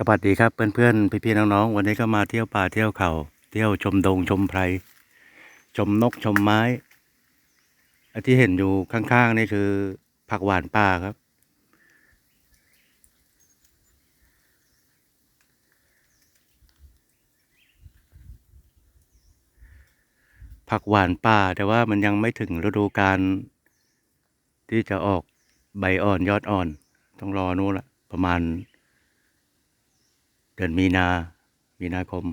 สวัสดีครับเพื่อนๆพี่ๆน้องๆวันนี้ก็มาเที่ยวป่าเที่ยวเขาเที่ยวชมดงชมไพร ชมนกชมไม้อที่เห็นอยู่ข้างๆนี่คือ ผักหวานป่าครับ ผักหวานป่าแต่ว่ามันยังไม่ถึงฤดูกาลที่จะออกใบอ่อนยอดอ่อน ต้องรอนู้นละประมาณ เดือนมีนา มีนาคม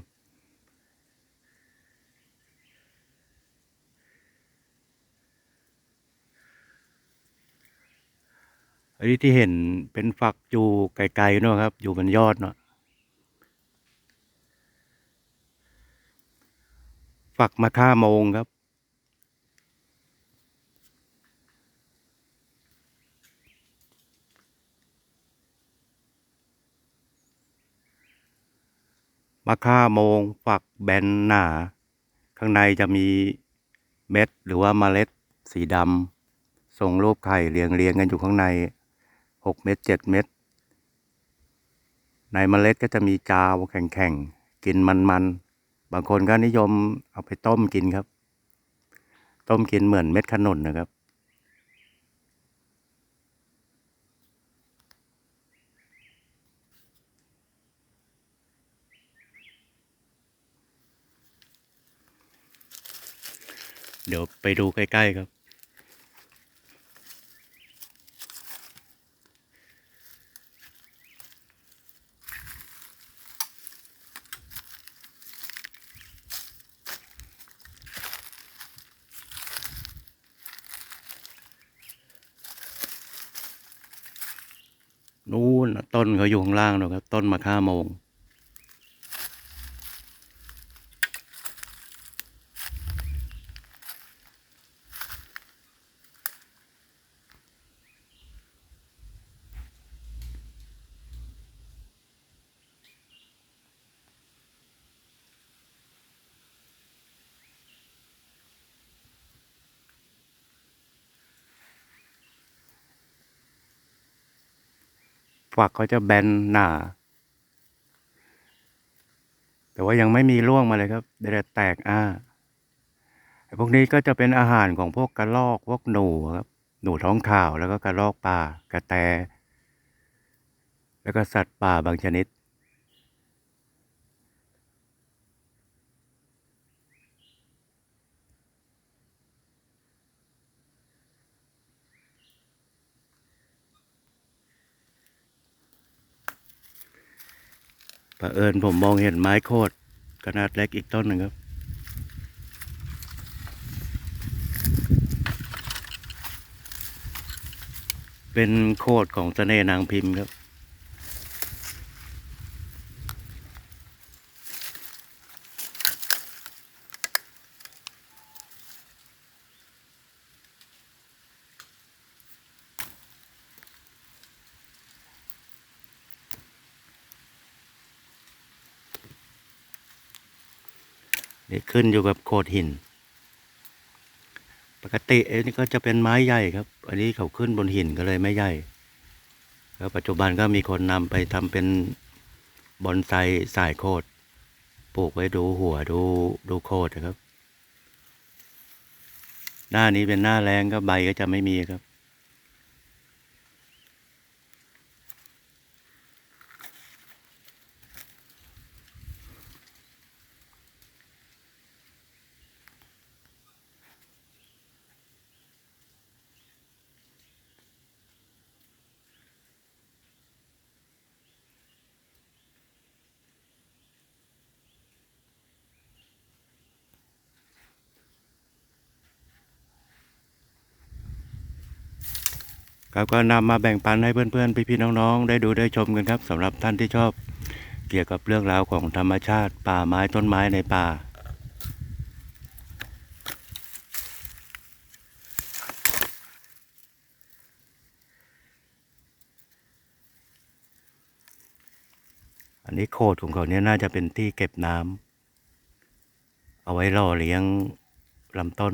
อันนี้ที่เห็นเป็นฝักอยู่ไกลๆเนอะครับ อยู่บนยอดเนาะฝักมะค่าโมงครับ มะค่าโมงฝักแบนหนา ข้างในจะมีเม็ดหรือว่าเมล็ดสีดำทรงรูปไข่เรียงเรียงกันอยู่ข้างในหกเม็ดเจ็ดเม็ดในเมล็ดก็จะมีจาวแข็งๆกินมันๆบางคนก็นิยมเอาไปต้มกินครับ ต้มกินเหมือนเม็ดขนุนนะครับ เดี๋ยวไปดูใกล้ ๆ ครับ นู่นต้นเขาอยู่ข้างล่างนะครับ ต้นมะค่าโมง ฝักเขาจะแบนหนาแต่ว่ายังไม่มีร่วงมาเลยครับได้แต่แตกอ้าพวกนี้ก็จะเป็นอาหารของพวกกระรอกพวกหนูครับหนูท้องขาวแล้วก็กระรอกป่ากระแต แล้วก็สัตว์ป่าบางชนิด เผอิญผมมองเห็นไม้โคดขนาดเล็กอีกต้นหนึ่งครับ เป็นโคดของเสน่นางพิมพ์ครับ นี่ขึ้นอยู่กับโขดหิน ปกติเอ้นี่ก็จะเป็นไม้ใหญ่ครับ อันนี้เขาขึ้นบนหินก็เลยไม่ใหญ่แล้วปัจจุบันก็มีคนนำไปทำเป็นบอนไซสายโคดปลูกไว้ดูหัวดูดูโคดนะครับ หน้านี้เป็นหน้าแรงก็ใบก็จะไม่มีครับ ครับก็นำมาแบ่งปันให้เพื่อนๆ พี่ๆ น้องๆ ได้ดูได้ชมกันครับสำหรับท่านที่ชอบเกี่ยวกับเรื่องราวของธรรมชาติ ป่าไม้ต้นไม้ในป่า อันนี้โคดของเขาเนี่ยน่าจะเป็นที่เก็บน้ำเอาไว้ล่อเลี้ยงลำต้น